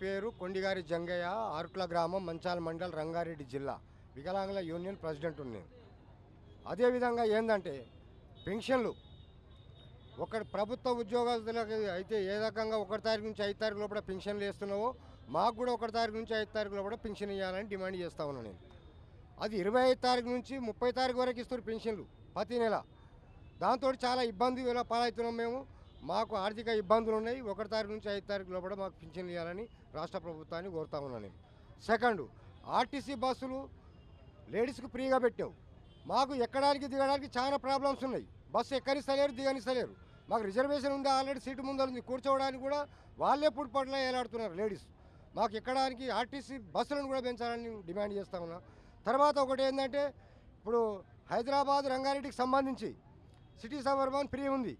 పేరు కొండిగారి జంగయ్య ఆరుట్ల గ్రామం మంచాల మండల్ రంగారెడ్డి జిల్లా. వికలాంగుల యూనియన్ ప్రెసిడెంట్ ఉన్నాను అదేవిధంగా ఏంటంటే పెన్షన్లు. ఒక ప్రభుత్వ ఉద్యోగస్తులకు అయితే ఏ రకంగా ఒకటి తారీఖు నుంచి ఐదు తారీఖు లోపల పెన్షన్లు వేస్తున్నావో మాకు కూడా ఒకటి తారీఖు నుంచి ఐదు తారీఖు లోపల పెన్షన్ ఇవ్వాలని డిమాండ్ చేస్తా ఉన్నాను నేను. అది ఇరవై ఐదు తారీఖు నుంచి ముప్పై తారీఖు వరకు ఇస్తారు పెన్షన్లు ప్రతి నెల. దాంతో చాలా ఇబ్బంది పాలవుతున్నాం మేము. మాకు ఆర్థిక ఇబ్బందులు ఉన్నాయి. ఒకటి తారీఖు నుంచి ఐదు తారీఖు లోపల మాకు పింఛన్లు ఇవ్వాలని రాష్ట్ర ప్రభుత్వాన్ని కోరుతా ఉన్నాను నేను. సెకండ్ ఆర్టీసీ బస్సులు లేడీస్కి ఫ్రీగా పెట్టావు. మాకు ఎక్కడానికి దిగడానికి చాలా ప్రాబ్లమ్స్ ఉన్నాయి. బస్సు ఎక్కనిస్తలేరు దిగనిస్తలేరు. మాకు రిజర్వేషన్ ఉంది ఆల్రెడీ సీటు ముందర ఉంది. కూర్చోవడానికి కూడా వాళ్ళే పుడిపట్ల ఏలాడుతున్నారు లేడీస్. మాకు ఎక్కడానికి ఆర్టీసీ బస్సులను కూడా పెంచాలని డిమాండ్ చేస్తా ఉన్నా. తర్వాత ఒకటి ఏంటంటే ఇప్పుడు హైదరాబాద్ రంగారెడ్డికి సంబంధించి సిటీ సబర్బన్ ఫ్రీ ఉంది.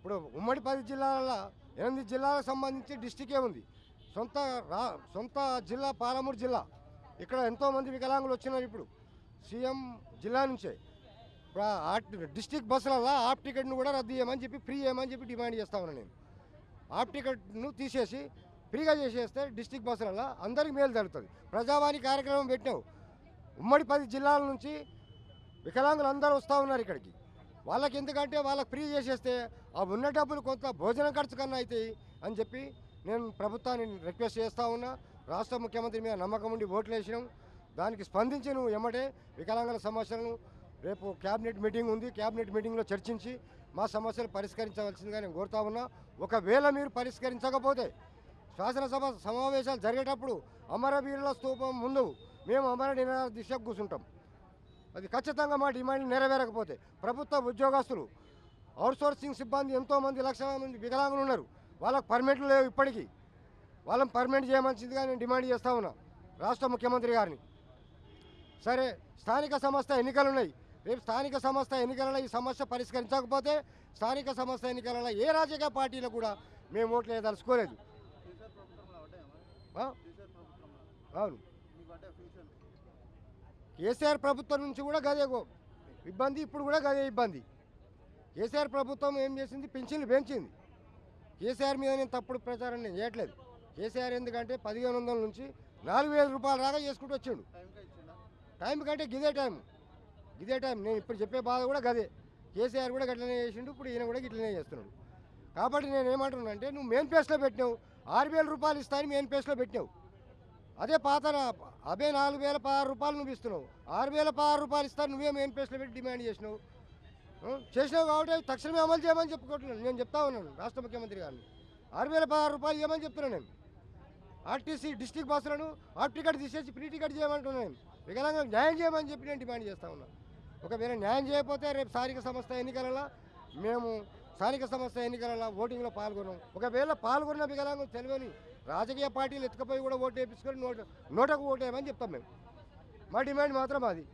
ఇప్పుడు ఉమ్మడి పది జిల్లాల ఎనిమిది జిల్లాలకు సంబంధించి డిస్టికే ఉంది. సొంత రా సొంత జిల్లా పాలమూరు జిల్లా. ఇక్కడ ఎంతోమంది వికలాంగులు వచ్చినారు ఇప్పుడు. సీఎం జిల్లా నుంచే. ఇప్పుడు ఆ డిస్టిక్ బస్సులలో ఆఫ్ టికెట్ను కూడా రద్దు చేయమని చెప్పి ఫ్రీ చేయమని చెప్పి డిమాండ్ చేస్తా ఉన్నాను నేను. ఆఫ్ టికెట్ను తీసేసి ఫ్రీగా చేసేస్తే డిస్టిక్ బస్సులలో అందరికి మేలు జరుగుతుంది. ప్రజావాణి కార్యక్రమం పెట్టావు ఉమ్మడి పది జిల్లాల నుంచి వికలాంగులు అందరూ వస్తూ ఉన్నారు ఇక్కడికి. వాళ్ళకి ఎందుకంటే వాళ్ళకి ఫ్రీ చేసేస్తే ఆ ఉన్న డబ్బులు కొంత భోజనం ఖర్చు కన్నా అవుతాయి అని చెప్పి నేను ప్రభుత్వాన్ని రిక్వెస్ట్ చేస్తూ ఉన్నా. రాష్ట్ర ముఖ్యమంత్రి మీద నమ్మకం ఉండి ఓట్లు వేసినాం. దానికి స్పందించి నువ్వు ఎమ్మటే వికలాంగుల సమస్యలను. రేపు క్యాబినెట్ మీటింగ్ ఉంది. క్యాబినెట్ మీటింగ్లో చర్చించి మా సమస్యలు పరిష్కరించవలసిందిగా నేను కోరుతా ఉన్నా. ఒకవేళ మీరు పరిష్కరించకపోతే శాసనసభ సమావేశాలు జరిగేటప్పుడు అమరవీరుల స్తూపం ముందు మేము అమర నిరాహార దిశకు కూర్చుంటాం. అది ఖచ్చితంగా మా డిమాండ్లు నెరవేరకపోతే ప్రభుత్వ ఉద్యోగస్తులు అవుట్సోర్సింగ్ సిబ్బంది ఎంతోమంది లక్షల మంది వికలాంగులు ఉన్నారు. వాళ్ళకి పర్మిట్లు లేవు ఇప్పటికీ. వాళ్ళని పర్మిట్ చేయమనిసిందిగా నేను డిమాండ్ చేస్తా ఉన్నా రాష్ట్ర ముఖ్యమంత్రి గారిని. సరే స్థానిక సంస్థ ఎన్నికలు ఉన్నాయి రేపు స్థానిక సంస్థ ఎన్నికలలో ఈ సమస్య పరిష్కరించకపోతే స్థానిక సంస్థ ఎన్నికలలో ఏ రాజకీయ పార్టీలో కూడా మేము ఓట్లు వేయదలుచుకోలేదు. అవును. కేసీఆర్ ప్రభుత్వం నుంచి కూడా గదే ఇబ్బంది ఇప్పుడు కూడా గదే ఇబ్బంది. కేసీఆర్ ప్రభుత్వం ఏం చేసింది? పెన్షన్లు పెంచింది. కేసీఆర్ మీద నేను తప్పుడు ప్రచారం నేను చేయట్లేదు. కేసీఆర్ ఎందుకంటే పదిహేను వందల నుంచి నాలుగు వేల రూపాయలు రాగా చేసుకుంటూ వచ్చిండు. టైం కంటే గిదే టైం. గిదే టైం. నేను ఇప్పుడు చెప్పే బాధ కూడా గదే. కేసీఆర్ కూడా గట్లనే చేసిండు ఇప్పుడు ఈయన కూడా గిట్లనే చేస్తున్నాడు. కాబట్టి నేను ఏమంటున్నా అంటే నువ్వు మెయిన్ పేస్ట్లో పెట్టినావు. ఆరు వేల రూపాయలు ఇస్తాను మెయిన్ పేస్ట్లో పెట్టినావు. అదే పాత అదే నాలుగు వేల పదహారు రూపాయలు నువ్వు ఇస్తున్నావు. ఆరు వేల పదహారు రూపాయలు ఇస్తాను నువ్వే మెయిన్ పేస్లో పెట్టి డిమాండ్ చేసినావు. చేసినావు కాబట్టి తక్షణమే అమలు చేయమని చెప్పుకుంటున్నాను. నేను చెప్తా ఉన్నాను రాష్ట్ర ముఖ్యమంత్రి గారిని. ఆరు వేల పదహారు రూపాయలు ఇవ్వమని చెప్తున్నాను నేను. ఆర్టీసీ డిస్టిక్ బస్సులను హాఫ్ టికెట్ తీసేసి ఫ్రీ టికెట్ చేయమంటున్నాను నేను. వికలాంగులకు న్యాయం చేయమని చెప్పి నేను డిమాండ్ చేస్తా ఉన్నాను ఒకవేళ న్యాయం చేయకపోతే రేపు స్థానిక సంస్థ ఎన్నికలలో మేము స్థానిక సంస్థ ఎన్నికలలో ఓటింగ్లో పాల్గొన్నాం. ఒకవేళ పాల్గొన్న వికలాంగం తెలియని రాజకీయ పార్టీలు ఎత్తుకపోయి కూడా ఓటు వేయించుకొని నోట నోటకు ఓటు వేయమని చెప్తాం మేము. మా డిమాండ్ మాత్రం అది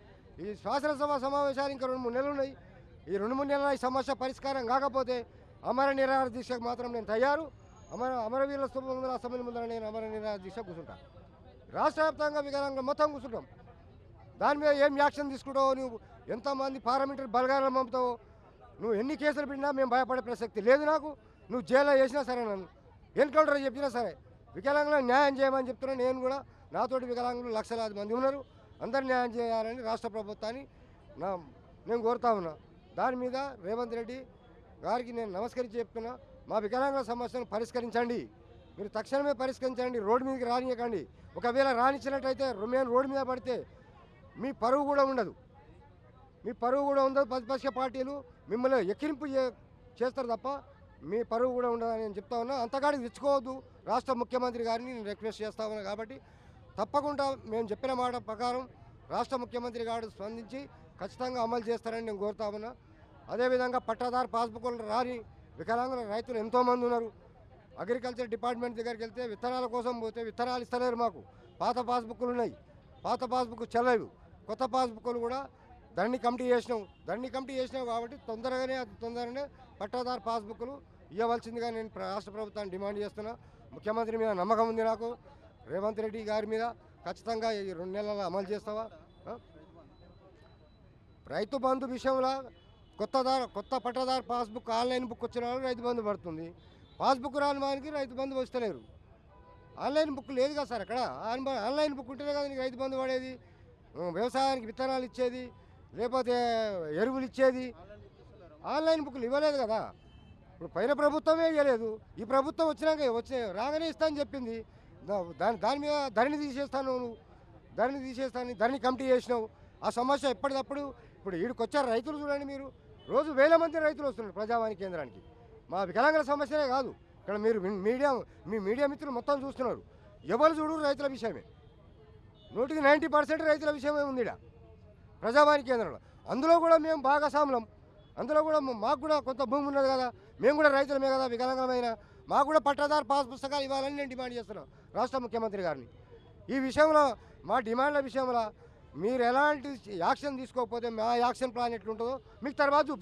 ఈ శాసనసభ సమావేశాలు ఇంకా రెండు మూడు నెలలు ఉన్నాయి. ఈ రెండు మూడు నెలల ఈ సమస్య పరిష్కారం కాకపోతే అమర నిరాహార దీక్షకు మాత్రం నేను తయారు. అమర అమరవీరుల స్థూపం ముందర అసెంబ్లీ ముందర నేను అమర నిరాహార దీక్ష కూర్చుంటా. రాష్ట్ర వ్యాప్తంగా వికలాంగులు మొత్తం కూర్చుంటాం. దాని మీద ఏం యాక్షన్ తీసుకుంటావు నువ్వు? ఎంతమంది పార్లమెంటరీ బలగాలను పంపుతావు? నువ్వు ఎన్ని కేసులు పెట్టినా మేము భయపడే ప్రసక్తి లేదు నాకు. నువ్వు జైల్లో వేసినా సరే నన్ను. ఎన్కౌంటర్ చెప్పినా సరే. వికలాంగులకు న్యాయం చేయమని చెప్తున్నా నేను కూడా. నాతోటి వికలాంగులు లక్షలాది మంది ఉన్నారు. అందరు న్యాయం చేయాలని రాష్ట్ర ప్రభుత్వాన్ని నా నేను కోరుతా ఉన్నా. దాని మీద రేవంత్ రెడ్డి గారికి నేను నమస్కరించి చెప్తున్నా మా వికలాంగుల సమస్యను పరిష్కరించండి. మీరు తక్షణమే పరిష్కరించండి రోడ్డు మీదకి రానియకండి. ఒకవేళ రానిచ్చినట్టయితే మేము రోడ్డు మీద పడితే మీ పరువు కూడా ఉండదు. మీ పరువు కూడా ఉండదు ప్రతిపక్ష పార్టీలు మిమ్మల్ని ఎక్కిరింపు చేస్తారు తప్ప మీ పరువు కూడా ఉండదని నేను చెప్తా ఉన్నా. అంతగాడికి తెచ్చుకోవద్దు రాష్ట్ర ముఖ్యమంత్రి గారిని నేను రిక్వెస్ట్ చేస్తా ఉన్నా కాబట్టి తప్పకుండా మేము చెప్పిన మాట ప్రకారం రాష్ట్ర ముఖ్యమంత్రి గారు స్పందించి ఖచ్చితంగా అమలు చేస్తారని నేను కోరుతా ఉన్నా. అదేవిధంగా పట్టాదారు పాస్బుక్లు రాని వికలాంగుల రైతులు ఎంతోమంది ఉన్నారు. అగ్రికల్చర్ డిపార్ట్మెంట్ దగ్గరికి వెళ్తే విత్తనాల కోసం పోతే విత్తనాలు ఇస్తలేరు మాకు. పాత పాస్బుక్లు ఉన్నాయి. పాత పాస్బుక్ చెల్లవు కొత్త పాస్బుక్లు కూడా దండి కమిటీ చేసినాం. దండి కమిటీ చేసినాం కాబట్టి తొందరగానే అతి తొందరగానే పట్టాదారు పాస్బుక్లు ఇవ్వవలసిందిగా నేను రాష్ట్ర ప్రభుత్వాన్ని డిమాండ్ చేస్తున్నా. ముఖ్యమంత్రి మీద నమ్మకం ఉంది నాకు. రేవంత్ రెడ్డి గారి మీద ఖచ్చితంగా ఈ రెండు నెలల అమలు చేస్తావా? రైతు బంధు విషయంలో కొత్తదారు కొత్త పట్టదారు పాస్బుక్ ఆన్లైన్ బుక్ వచ్చిన వాళ్ళు రైతు బంధు పడుతుంది. పాస్బుక్ రాని వారికి రైతు బంధు వస్తలేరు. ఆన్లైన్ బుక్ లేదు కదా సార్ అక్కడ? ఆన్- ఆన్లైన్ బుక్ ఉంటేనే కదా నీకు రైతు బంధు పడేది వ్యవసాయానికి విత్తనాలు ఇచ్చేది లేకపోతే ఎరువులు ఇచ్చేది. ఆన్లైన్ బుక్లు ఇవ్వలేదు కదా. ఇప్పుడు పైన ప్రభుత్వమే ఇవ్వలేదు ఈ ప్రభుత్వం వచ్చినాక వచ్చే రాగానే ఇస్తా అని చెప్పింది. దాని దాని మీద ధరణి తీసేస్తాను నువ్వు. ధరణి తీసేస్తాను ధరణి కమిటీ చేసినావు. ఆ సమస్య ఎప్పటికప్పుడు ఇప్పుడు వీడికి వచ్చారు రైతులు చూడండి మీరు. రోజు వేల మంది రైతులు వస్తున్నారు ప్రజావాణి కేంద్రానికి. మా వికలాంగుల సమస్యనే కాదు. ఇక్కడ మీరు మీ- మీడియా మీ మీడియా మిత్రులు మొత్తం చూస్తున్నారు. ఎవరు చూడు రైతుల విషయమే. నూటికి నైంటీ పర్సెంట్ రైతుల విషయమే ఉంది ఈడ. ప్రజావాణి కేంద్రంలో. అందులో కూడా మేము భాగస్వాములం. అందులో కూడా మాకు కూడా కొంత భూమి ఉన్నది కదా. మేము కూడా రైతులమే కదా వికలాంగమైన మాకు కూడా పట్టాదారు పాస్ పుస్తకాలు ఇవ్వాలని నేను డిమాండ్ చేస్తున్నాను రాష్ట్ర ముఖ్యమంత్రి గారిని. ఈ విషయంలో మా డిమాండ్ల విషయంలో మీరు ఎలాంటి యాక్షన్ తీసుకోకపోతే మా యాక్షన్ ప్లాన్ ఎట్లుంటుందో మీకు తర్వాత